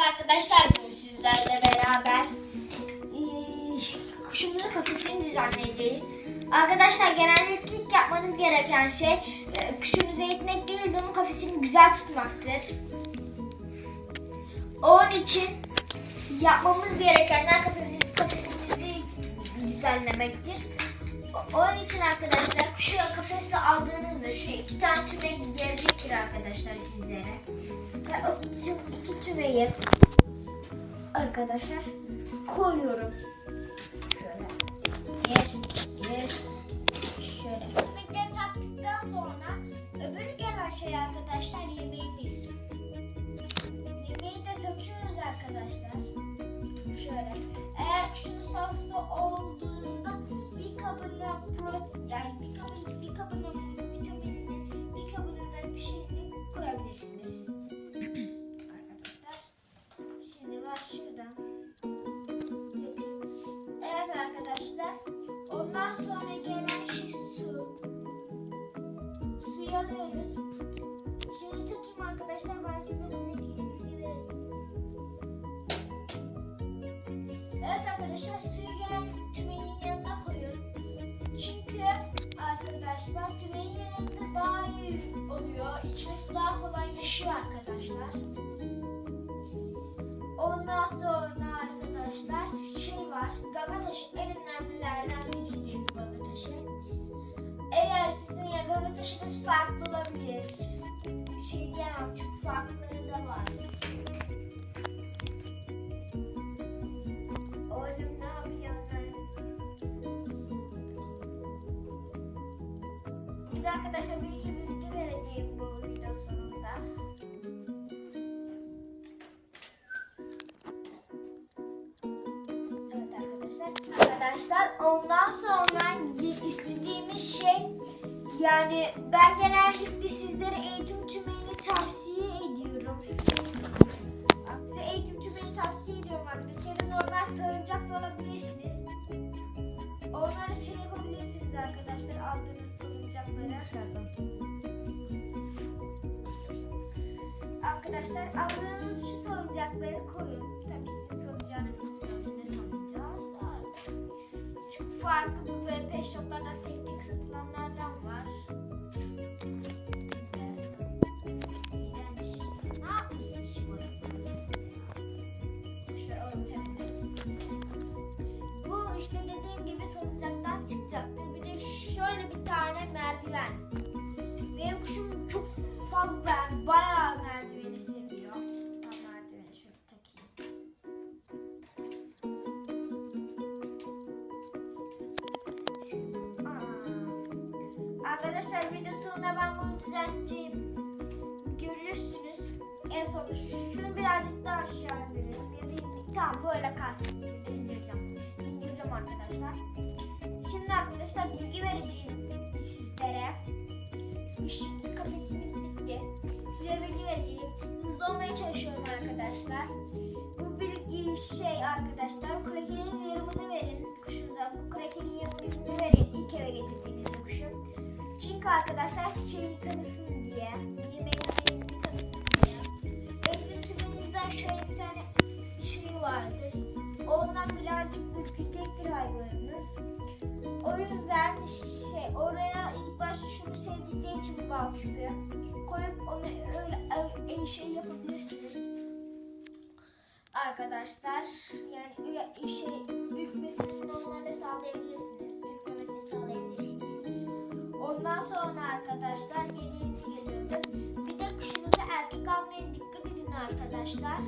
arkadaşlar bugün sizlerle beraber kuşumuzun kafesini düzenleyeceğiz. Arkadaşlar genellikle ilk yapmanız gereken şey kuşunuzu eğitmek değil de onun kafesini güzel tutmaktır. Onun için yapmamız gerekenler kafesimizi, kafesimizi düzenlemektir. Onun için arkadaşlar kuşu kafesle aldığınızda şu iki tane tüme gelecektir arkadaşlar sizlere. Ve iki tümeyi arkadaşlar koyuyorum. Şöyle. Bir, bir, şöyle. Tümekleri taktıktan sonra öbür gelen şey arkadaşlar yemeğimiz. Yemeği de takıyoruz arkadaşlar. Şöyle. Eğer kuşunuz hasta olduğunda bir kabına protein, yani bir kabına, bir kabına vitaminini, bir kabına da bir şeyini koyabilirsiniz. Suyu alıyoruz. Şimdi takayım arkadaşlar ben size bunu bilgi vereyim. Evet arkadaşlar suyu gelen tümenin yanına koyuyorum. Çünkü arkadaşlar tümenin yanında daha iyi oluyor. İçmesi daha kolaylaşıyor arkadaşlar. Ondan sonra arkadaşlar şey var. Gagataşı en önemlilerden biridir farklı olabilir. Bir şey diyemem çünkü farkları da var. Oğlum ne yapıyorsun? Bir de arkadaşlar bir iki bilgi bu video sonunda. Arkadaşlar. Arkadaşlar ondan sonra istediğimiz şey yani ben genellikle sizlere eğitim tümeyini tavsiye ediyorum. Size eğitim tümeyini tavsiye ediyorum arkadaşlar. Normal salıncak da alabilirsiniz. Onları şey yapabilirsiniz arkadaşlar aldığınız salıncakları. Arkadaşlar aldığınız şu salıncakları koyun. Tabii Farklı böyle pet shoplarda tek tek satılanlardan var. Bu işte dediğim gibi salıncaktan çıkacaktır. Bir de şöyle bir tane merdiven. Benim kuşum çok fazla sonunda ben bunu düzelteceğim. Görürsünüz. En sonunda şu- şunu birazcık daha aşağı indirelim. Ya da indir- tamam böyle kalsın. İndireceğim. İndireceğim arkadaşlar. Şimdi arkadaşlar bilgi vereceğim arkadaşlar çiçeğini tanısın diye. Yemeğini tanısın diye. Eğitim tümenizden şöyle bir tane şey vardır. Ondan birazcık ürkecektir hayvanınız. O yüzden şey oraya ilk başta şunu sevdikleri için bir bal küpü koyup onu öyle şey yapabilirsiniz. Arkadaşlar yani şey ürkmesini normalde sağlayabilirsiniz. Ondan sonra arkadaşlar geriye geliyordu. Bir de kuşunuza erkek almaya dikkat edin arkadaşlar.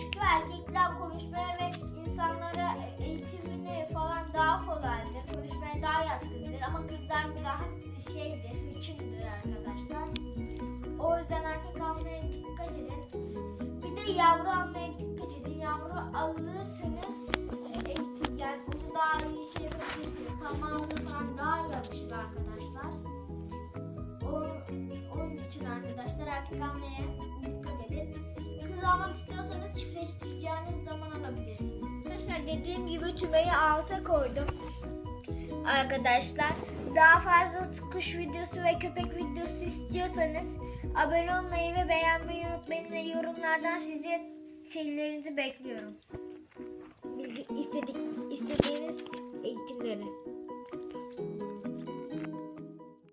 Çünkü erkekler konuşmaya ve insanlara eğitimine falan daha kolaydır. Konuşmaya daha yatkındır ama kızlar daha şeydir, hırçındır arkadaşlar. O yüzden erkek almaya dikkat edin. Bir de yavru almaya dikkat edin. Yavru alırsanız yani onu daha iyi şey yapabilirsiniz. Falan daha iyi arkadaşlar. arkadaşlar. Erkek hamleye dikkat edin. Kız almak istiyorsanız çiftleştireceğiniz zaman alabilirsiniz. Arkadaşlar dediğim gibi tümeyi alta koydum. Arkadaşlar daha fazla kuş videosu ve köpek videosu istiyorsanız abone olmayı ve beğenmeyi unutmayın ve yorumlardan sizi şeylerinizi bekliyorum. Bilgi, istedik, istediğiniz eğitimleri.